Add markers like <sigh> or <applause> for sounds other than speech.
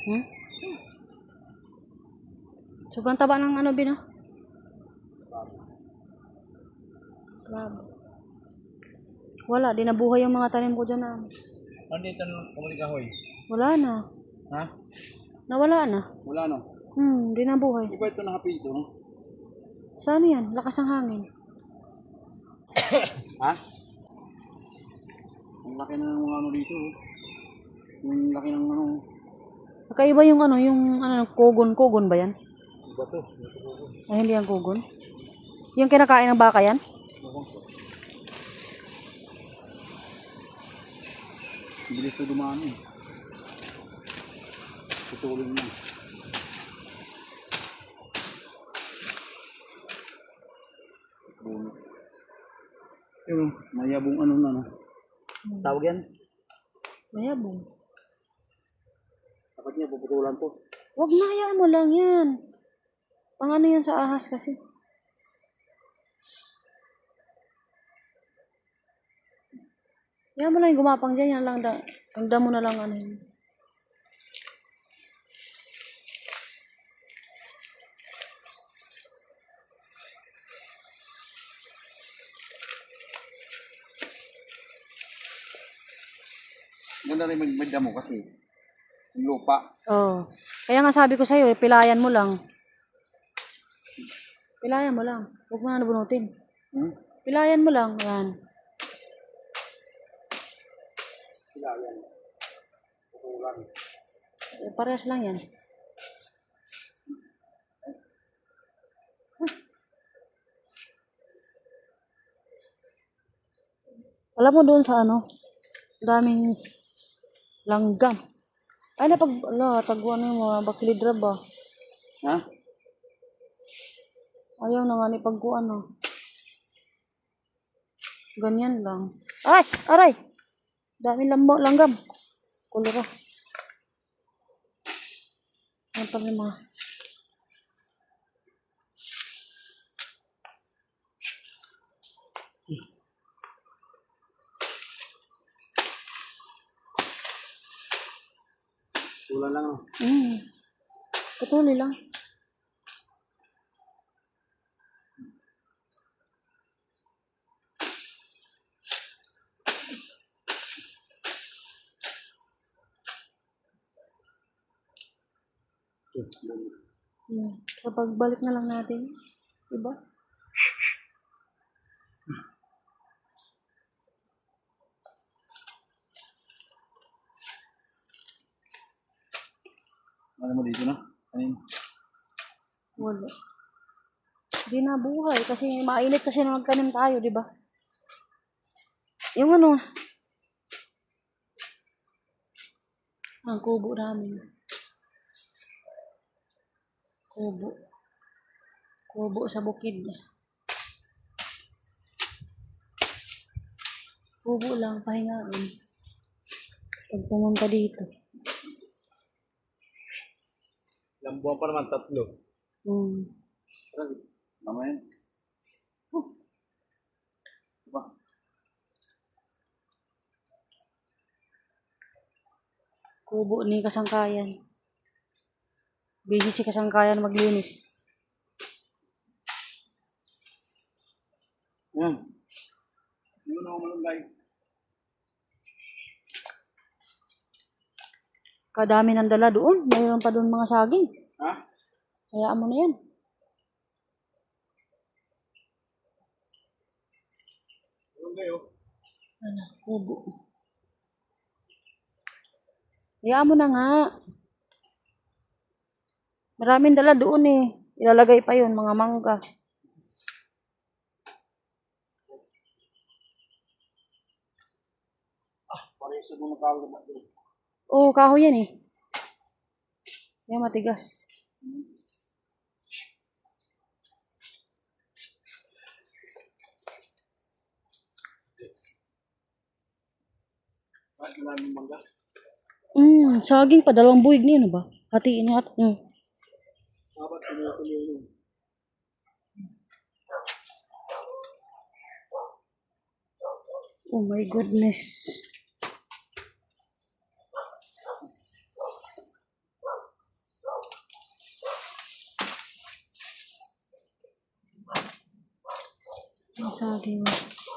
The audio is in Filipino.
Hmm? Sobrang taba ng ano, Bino? Grabe. Wala, di nabuhay yung mga tanim ko dyan na. Ano dito ng kamuligahoy? Wala na. Ha? Nawala na. Wala no. Hmm, di nabuhay. Iba ito nakapi ito, no? Saan yan? Lakas ng hangin. <coughs> Ha? Ang laki na ng mga ano dito. oh. Yung laki ng ano. Kakaiba yung ano, yung ano, kogon. Kogon ba yan? Iba to. Ay, hindi yan kogon. Yung kinakain ng baka yan? Bilis to dumami. Tutulong na. Bunot. Yun, oh, mayabong ano na, no? Tawag yan? Mayabong. Dapat niya, puputulan to. Huwag na, hayaan mo lang yan. Pang ano yan sa ahas kasi. Hayaan mo lang yung gumapang dyan. Yan lang. Da, ang damo na lang ano yun. Ganda rin mag magdamo kasi. Lupa. Oo. Oh. Kaya nga sabi ko sa'yo, pilayan mo lang. Pilayan mo lang. Huwag mo na nabunutin. Hmm? Pilayan mo lang. Yan. Sila yan. Putulan. Eh, Parehas lang yan. Alam mo doon sa ano, daming langgam. Ay, napag, ala, taguan mo, baklidra ba? Ha? Ayaw na nga ni pagkuan, no. Ganyan lang. Ay! Aray! Dami lambo, langgam. Kulura. Ano pa rin mga... Tulan lang. Mm. Patuloy lang. Mm. Sa pagbalik na lang natin. Diba? Ano mo dito na? Yun? Wala. Di na buhay kasi mainit kasi na magtanim tayo, di ba? Yung ano, ang kubo namin. Kubo. Kubo sa bukid. Kubo lang, pahingain. Pag pumunta dito. Ilang buwan pa naman, tatlo. Hmm. Tama yan. Diba? Kubo ni Kasangkayan. Busy si Kasangkayan maglinis. Yan. Hindi mo na ako malunggay. Kadami ng dala doon. Mayroon pa doon mga saging. Ha? Hayaan mo na yan. Malunggay oh. Ano, kubo. Hayaan mo na nga. Maraming dala doon eh. Ilalagay pa yun, mga mangga. Parehas sa mga tao naman doon. Oh, kahoy yan eh. Yan, matigas. Kahit maraming mangga. Mm, saging pa, dalawang buwig na yun, ano ba? Hatiin na mm. Oh my goodness. 你啥时给我？